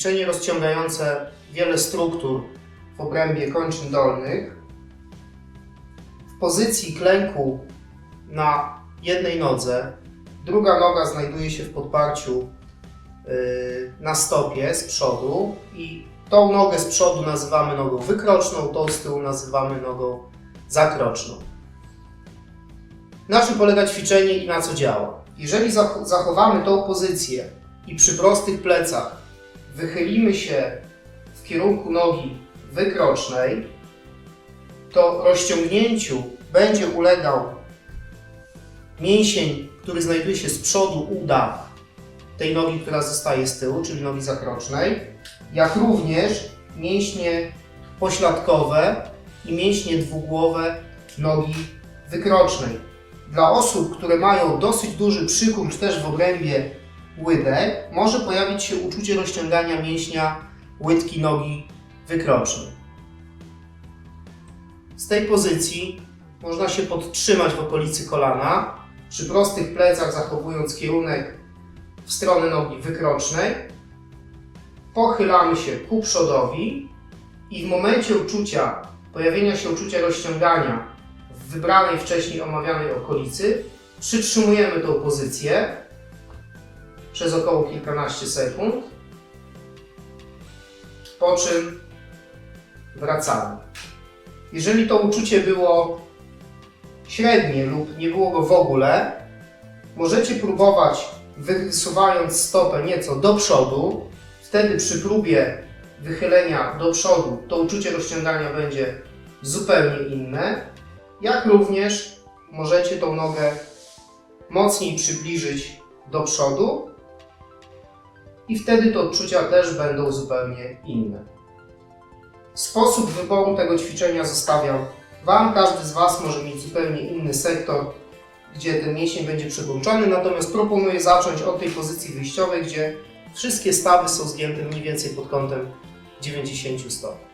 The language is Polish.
ćwiczenie rozciągające wiele struktur w obrębie kończyn dolnych. W pozycji klęku na jednej nodze, druga noga znajduje się w podparciu yy, na stopie z przodu i tą nogę z przodu nazywamy nogą wykroczną, tą z tyłu nazywamy nogą zakroczną. Na czym polega ćwiczenie i na co działa? Jeżeli zach- zachowamy tą pozycję i przy prostych plecach wychylimy się w kierunku nogi wykrocznej, to rozciągnięciu będzie ulegał mięsień, który znajduje się z przodu uda tej nogi, która zostaje z tyłu, czyli nogi zakrocznej, jak również mięśnie pośladkowe i mięśnie dwugłowe nogi wykrocznej. Dla osób, które mają dosyć duży przykurcz też w obrębie łydek, może pojawić się uczucie rozciągania mięśnia łydki nogi wykrocznej. Z tej pozycji można się podtrzymać w okolicy kolana, przy prostych plecach zachowując kierunek w stronę nogi wykrocznej. Pochylamy się ku przodowi i w momencie uczucia, pojawienia się uczucia rozciągania w wybranej wcześniej omawianej okolicy, przytrzymujemy tą pozycję przez około kilkanaście sekund, po czym wracamy. Jeżeli to uczucie było średnie lub nie było go w ogóle, możecie próbować wysuwając stopę nieco do przodu. Wtedy przy próbie wychylenia do przodu to uczucie rozciągania będzie zupełnie inne. Jak również możecie tą nogę mocniej przybliżyć do przodu i wtedy te odczucia też będą zupełnie inne. Sposób wyboru tego ćwiczenia zostawiam Wam. Każdy z Was może mieć zupełnie inny sektor, gdzie ten mięsień będzie przyłączony, natomiast proponuję zacząć od tej pozycji wyjściowej, gdzie wszystkie stawy są zgięte mniej więcej pod kątem 90 stopni.